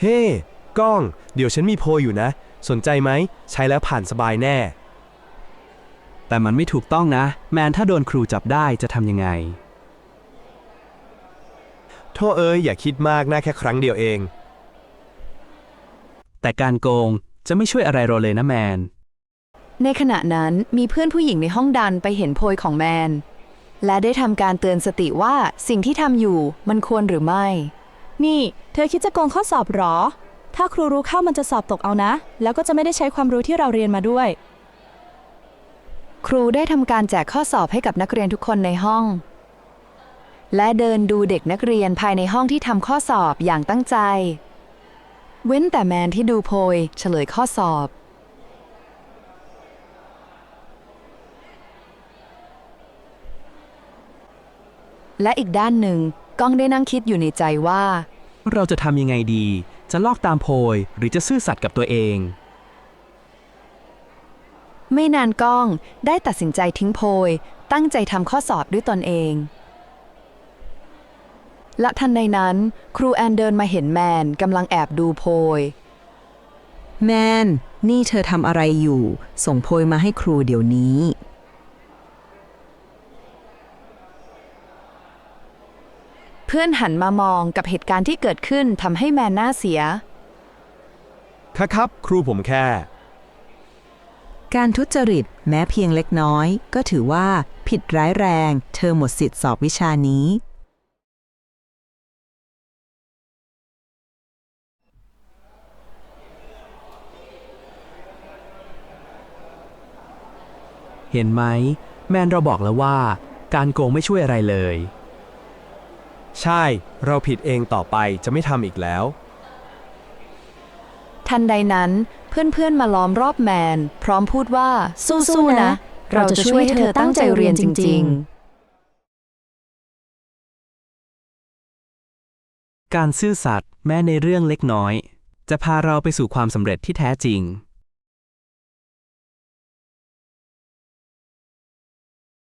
เฮ้ก้อง เดี๋ยวฉันมีโพยอยู่นะ สนใจไหม ใช้แล้วผ่านสบายแน่ แต่มันไม่ถูกต้องนะ แมนถ้าโดนครูจับได้จะทำยังไง โทษเอ้ยอย่าคิดมากนะแค่ครั้งเดียวเอง แต่การโกงจะไม่ช่วยอะไรเราเลยนะแมน ในขณะนั้นมีเพื่อนผู้หญิงในห้องดันไปเห็นโพยของแมน และได้ทำการเตือนสติว่าสิ่งที่ทำอยู่มันควรหรือไม่ นี่ เธอคิดจะโกงข้อสอบหรอ ถ้าครูรู้เข้ามันจะสอบตกเอานะ แล้วก็จะไม่ได้ใช้ความรู้ที่เราเรียนมาด้วย ครูได้ทำการแจกข้อสอบให้กับนักเรียนทุกคนในห้อง และเดินดูเด็กนักเรียนภายในห้องที่ทำข้อสอบอย่างตั้งใจ เว้นแต่แมนที่ดูโพยเฉลยข้อสอบและอีกด้านหนึ่งก้องได้นั่งคิดอยู่ในใจว่า เราจะทำยังไงดี จะลอกตามโพยหรือจะซื่อสัตย์กับตัวเอง ไม่นานก้องได้ตัดสินใจทิ้งโพย ตั้งใจทำข้อสอบด้วยตนเอง และทันใดนั้น ครูแอนเดินมาเห็นแมนกำลังแอบดูโพย แมน นี่เธอทำอะไรอยู่ ส่งโพยมาให้ครูเดี๋ยวนี้ เพื่อนหันมามองกับเหตุการณ์ที่เกิดขึ้นทำให้แมนหน้าเสีย ครับครับ ครูผมแค่ การทุจริตแม้เพียงเล็กน้อย ก็ถือว่าผิดร้ายแรง เธอหมดสิทธิสอบวิชานี้ เห็นไหม แมนเราบอกแล้วว่า การโกงไม่ช่วยอะไรเลย ใช่ เราผิดเองต่อไปจะไม่ทำอีกแล้ว ทันใดนั้นเพื่อนๆมาล้อมรอบแมน พร้อมพูดว่า สู้ๆนะ เราจะช่วยให้เธอตั้งใจเรียนจริง ๆ การซื่อสัตย์แม้ในเรื่องเล็กน้อย จะพาเราไปสู่ความสำเร็จที่แท้จริง